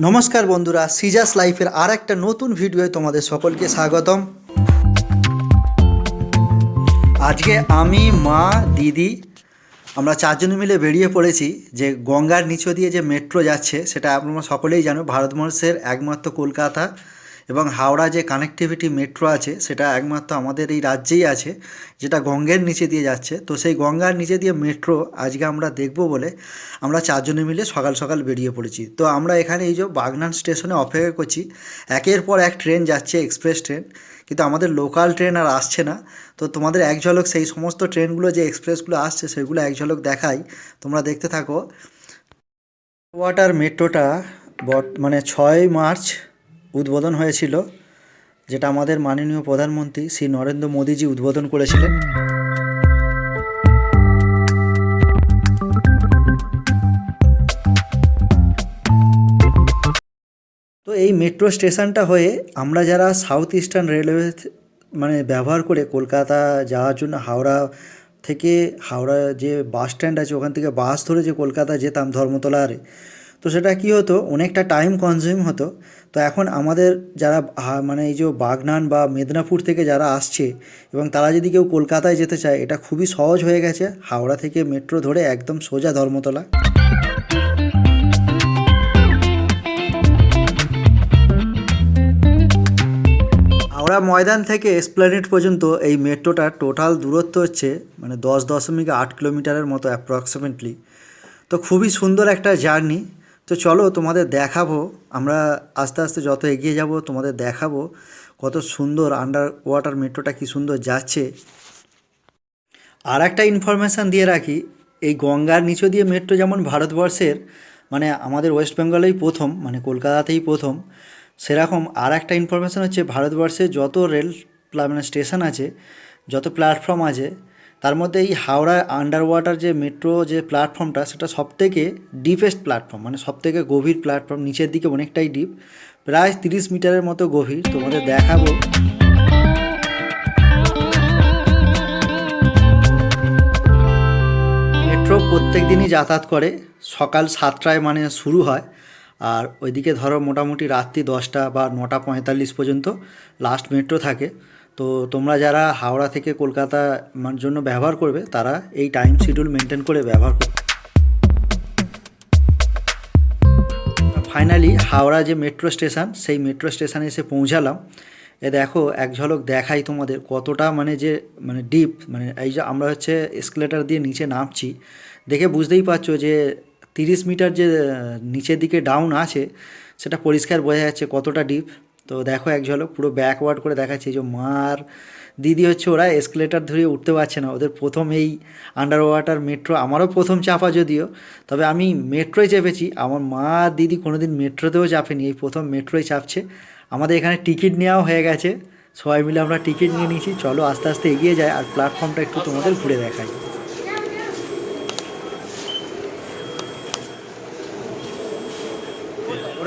নমস্কার বন্ধুরা সিজাস লাইফের আর একটা নতুন ভিডিওয়ে তোমাদের সকলকে স্বাগতম। আজকে আমি, মা, দিদি, আমরা চারজন মিলে বেরিয়ে পড়েছি যে গঙ্গার নিচে দিয়ে যে মেট্রো যাচ্ছে, সেটা আপনারা সকলেই জানো, ভারতবর্ষের একমাত্র কলকাতা। এবং হাওড়া যে কানেক্টিভিটি মেট্রো আছে, সেটা একমাত্র আমাদের এই রাজ্যেই আছে, যেটা গঙ্গের নিচে দিয়ে যাচ্ছে। তো সেই গঙ্গার নিচে দিয়ে মেট্রো আজকে আমরা দেখব বলে আমরা চারজনে মিলে সকাল সকাল বেরিয়ে পড়েছি। তো আমরা এখানে এই যে বাগনান স্টেশনে অপেক্ষা করছি, একের পর এক ট্রেন যাচ্ছে এক্সপ্রেস ট্রেন। কিন্তু আমাদের লোকাল ট্রেন আর আসছে না। তো তোমাদের এক ঝলক সেই সমস্ত ট্রেনগুলো যে এক্সপ্রেসগুলো আসছে, সেগুলো এক ঝলক দেখাই। তোমরা দেখতে থাকো। ওয়াটার মেট্রোটা বট মানে ছয় মার্চ উদ্বোধন হয়েছিল, যেটা আমাদের মাননীয় প্রধানমন্ত্রী শ্রী নরেন্দ্র মোদীজি উদ্বোধন করেছিলেন। তো এই মেট্রো স্টেশনটা হয়ে আমরা যারা সাউথ ইস্টার্ন রেলওয়ে মানে ব্যবহার করে কলকাতা যাওয়ার জন্য হাওড়া থেকে, হাওড়া যে বাস স্ট্যান্ড আছে, ওখান থেকে বাস ধরে যে কলকাতা যেতাম ধর্মতলারে তো সেটা কী হতো? অনেকটা টাইম কনজিউম হতো। তো এখন আমাদের যারা মানে এই যে বাগনান বা মেদিনীপুর থেকে যারা আসছে এবং তারা যদি কেউ কলকাতায় যেতে চায়, এটা খুবই সহজ হয়ে গেছে। হাওড়া থেকে মেট্রো ধরে একদম সোজা ধর্মতলা। হাওড়া ময়দান থেকে এসপ্ল্যানেড পর্যন্ত এই মেট্রোটার টোটাল দূরত্ব হচ্ছে মানে দশ দশমিক আট কিলোমিটারের মতো অ্যাপ্রক্সিমেটলি তো খুবই সুন্দর একটা জার্নি তো চলো তোমাদের দেখাবো, আমরা আস্তে আস্তে যত এগিয়ে যাব তোমাদের দেখাবো কত সুন্দর আন্ডার ওয়াটার মেট্রোটা কী সুন্দর যাচ্ছে। আর একটা ইনফরমেশান দিয়ে রাখি, এই গঙ্গার নিচে দিয়ে মেট্রো যেমন ভারতবর্ষের মানে আমাদের ওয়েস্ট বেঙ্গলেই প্রথম মানে কলকাতাতেই প্রথম, সেরকম আর একটা ইনফরমেশান হচ্ছে ভারতবর্ষে যত রেল মানে স্টেশন আছে, যত প্ল্যাটফর্ম আছে তার মধ্যে এই হাওড়া আন্ডার ওয়াটার যে মেট্রো যে প্ল্যাটফর্মটা সেটা সবথেকে ডিপেস্ট প্ল্যাটফর্ম মানে সবথেকে গভীর প্ল্যাটফর্ম নিচের দিকে অনেকটাই ডিপ প্রায় তিরিশ মিটারের মতো গভীর। তোমাদের দেখাবো। মেট্রো প্রত্যেক দিনই যাতায়াত করে। সকাল সাতটায় মানে শুরু হয়। আর ওইদিকে ধরো মোটামুটি রাত্রি দশটা বা নটা পঁয়তাল্লিশ পর্যন্ত লাস্ট মেট্রো থাকে। তো তোমরা যারা হাওড়া থেকে কলকাতা জন্য ব্যবহার করবে, তারা এই টাইম শিডিউল মেনটেন করে ব্যবহার করবে। ফাইনালি হাওড়া যে মেট্রো স্টেশন সেই মেট্রো স্টেশনে এসে পৌঁছালাম। এ দেখো, এক ঝলক দেখাই তোমাদের কতটা মানে যে মানে ডিপ মানে এই যে আমরা হচ্ছে এসকেলেটার দিয়ে নিচে নামছি। দেখে বুঝতেই পারছ যে তিরিশ মিটার যে নিচের দিকে ডাউন আছে, সেটা পরিষ্কার বোঝা যাচ্ছে কতটা ডিপ তো দেখো এক ঝলক পুরো ব্যাকওয়ার্ড করে দেখাচ্ছে যে মার। দিদি হচ্ছে ওরা এসকেলেটার ধরে উঠতে পারছে না। ওদের প্রথম এই আন্ডার ওয়াটার মেট্রো আমারও প্রথম চাপা যদিও, তবে আমি মেট্রোয় চেপেছি। আমার মা দিদি কোনোদিন মেট্রোতেও চাপেনি। এই প্রথম মেট্রোয় চাপছে। আমাদের এখানে টিকিট নেওয়াও হয়ে গেছে। সবাই মিলে আমরা টিকিট নিয়ে নিয়েছি। চলো আস্তে আস্তে এগিয়ে যায় আর প্ল্যাটফর্মটা একটু তোমাদের ঘুরে দেখাই।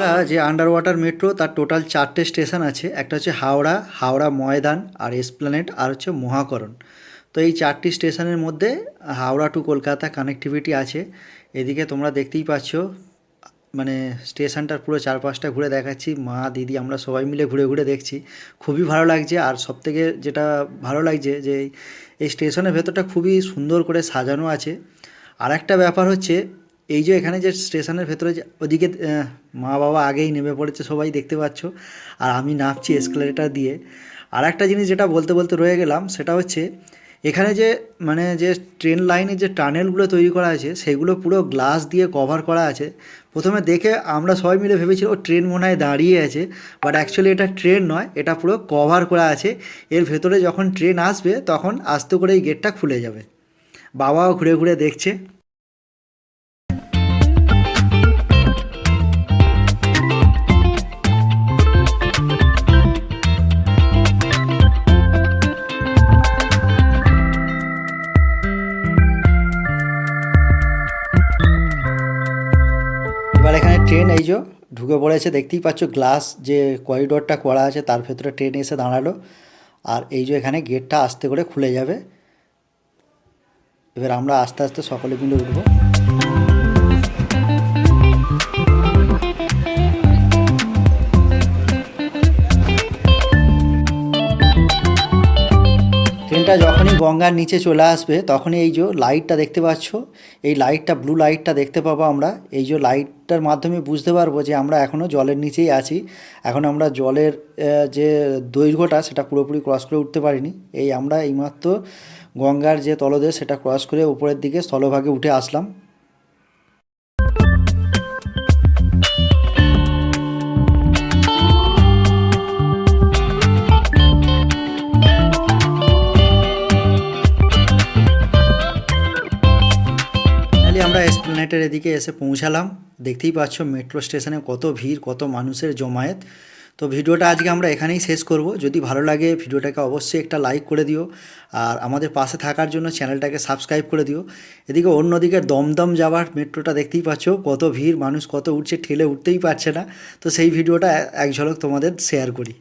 ওরা যে আন্ডার ওয়াটার মেট্রো তার টোটাল চারটে স্টেশন আছে। একটা হচ্ছে হাওড়া হাওড়া ময়দান আর এসপ্ল্যানেট আর হচ্ছে মহাকরণ। তো এই চারটি স্টেশনের মধ্যে হাওড়া টু কলকাতা কানেক্টিভিটি আছে। এদিকে তোমরা দেখতেই পাচ্ছ মানে স্টেশনটার পুরো চারপাশটা ঘুরে দেখাচ্ছি। মা, দিদি, আমরা সবাই মিলে ঘুরে ঘুরে দেখছি। খুবই ভালো লাগছে আর সবথেকে যেটা ভালো লাগছে যে এই স্টেশনের ভেতরটা খুবই সুন্দর করে সাজানো আছে। আর একটা ব্যাপার হচ্ছে এই যে এখানে যে স্টেশনের ভেতরে যে ওদিকে মা বাবা আগেই নেমে পড়েছে, সবাই দেখতে পাচ্ছ। আর আমি নামছি এসকেলেটার দিয়ে। আর একটা জিনিস যেটা বলতে বলতে রয়ে গেলাম, সেটা হচ্ছে এখানে যে মানে যে ট্রেন লাইনের যে টানেলগুলো তৈরি করা আছে, সেগুলো পুরো গ্লাস দিয়ে কভার করা আছে। প্রথমে দেখে আমরা সবাই মিলে ভেবেছি, ও ট্রেন মনে হয় দাঁড়িয়ে আছে। বাট অ্যাকচুয়ালি এটা ট্রেন নয়, এটা পুরো কভার করা আছে। এর ভেতরে যখন ট্রেন আসবে, তখন আস্তে করে এই গেটটা খুলে যাবে। বাবাও ঘুরে ঘুরে দেখছে। ট্রেন এই যে ঢুকে পড়েছে, দেখতেই পাচ্ছ গ্লাস যে করিডোরটা করা আছে, তার ভেতরে ট্রেন এসে দাঁড়াল। আর এই যে এখানে গেটটা আস্তে করে খুলে যাবে। এবার আমরা আস্তে আস্তে সকলে মিলে উঠবো। গঙ্গার নিচে চলে আসবে, তখনই এই যে লাইটটা দেখতে পাচ্ছ, এই লাইটটা ব্লু লাইটটা দেখতে পাবো আমরা। এই যে লাইটটার মাধ্যমে বুঝতে পারব যে আমরা এখনও জলের নিচেই আছি। এখন আমরা জলের যে দৈর্ঘ্যটা, সেটা পুরোপুরি ক্রস করে উঠতে পারিনি। এই আমরা এইমাত্র গঙ্গার যে তলদেশ, সেটা ক্রস করে উপরের দিকে স্থলভাগে উঠে আসলাম। আমরা এদিকে এসে পৌঁছালাম। দেখতেই পাচ্ছ মেট্রো স্টেশনে কত ভিড়, কত মানুষের জমায়েত। তো ভিডিওটা আজকে আমরা এখানেই শেষ করব। যদি ভালো লাগে ভিডিওটাকে অবশ্যই একটা লাইক করে দিও। আর আমাদের পাশে থাকার জন্য চ্যানেলটাকে সাবস্ক্রাইব করে দিও। এদিকে অন্যদিকে দমদম যাওয়ার মেট্রোটা দেখতেই পাচ্ছ, কত ভিড়, মানুষ কত উঠছে, ঠেলে উঠতেই পারছে না। তো সেই ভিডিওটা এক ঝলক তোমাদের শেয়ার করি।